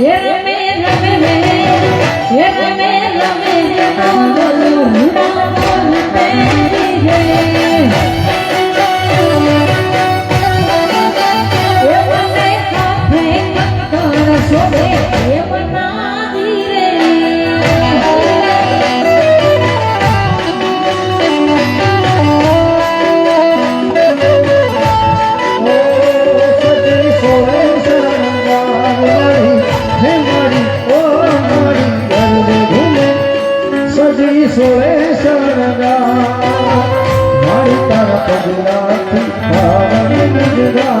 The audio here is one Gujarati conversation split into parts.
Yeah. હોવે શરણા મારી તારા પગલાથી તારા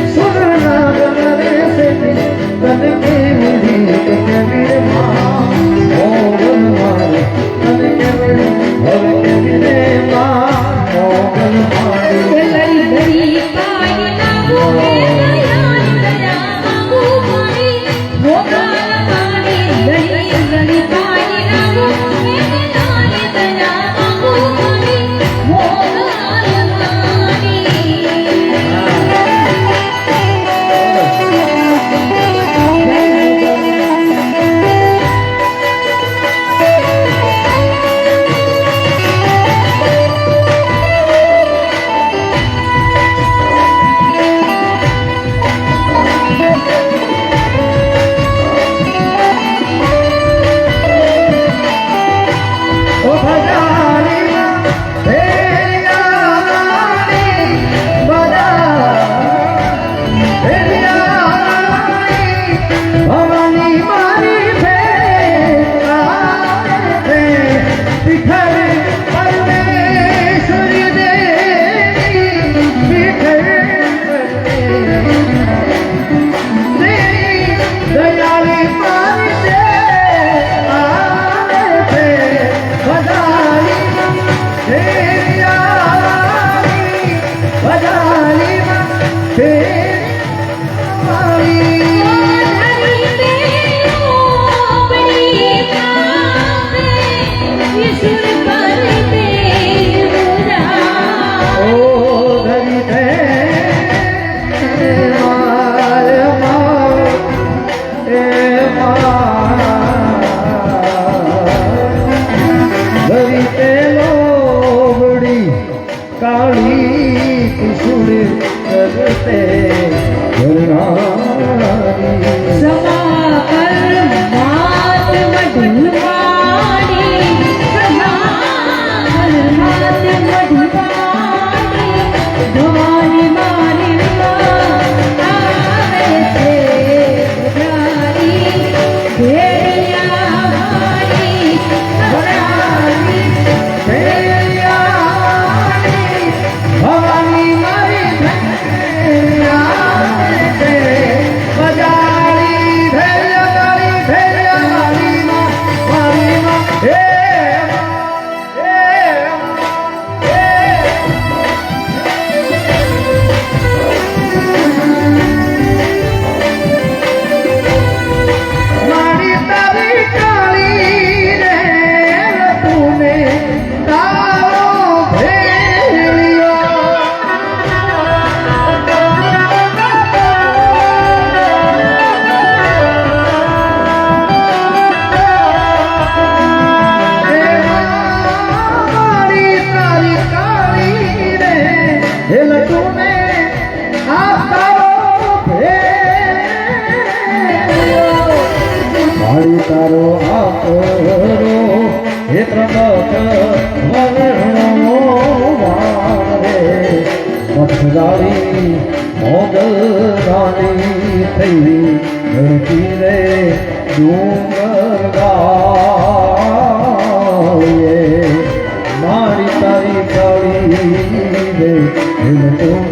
Yeah. તારો આપો હે પ્રમોદ વરણો વારે મથરાણી મોગલ રાણી થઈ રહેતી રે ડુંગર ગા Amen.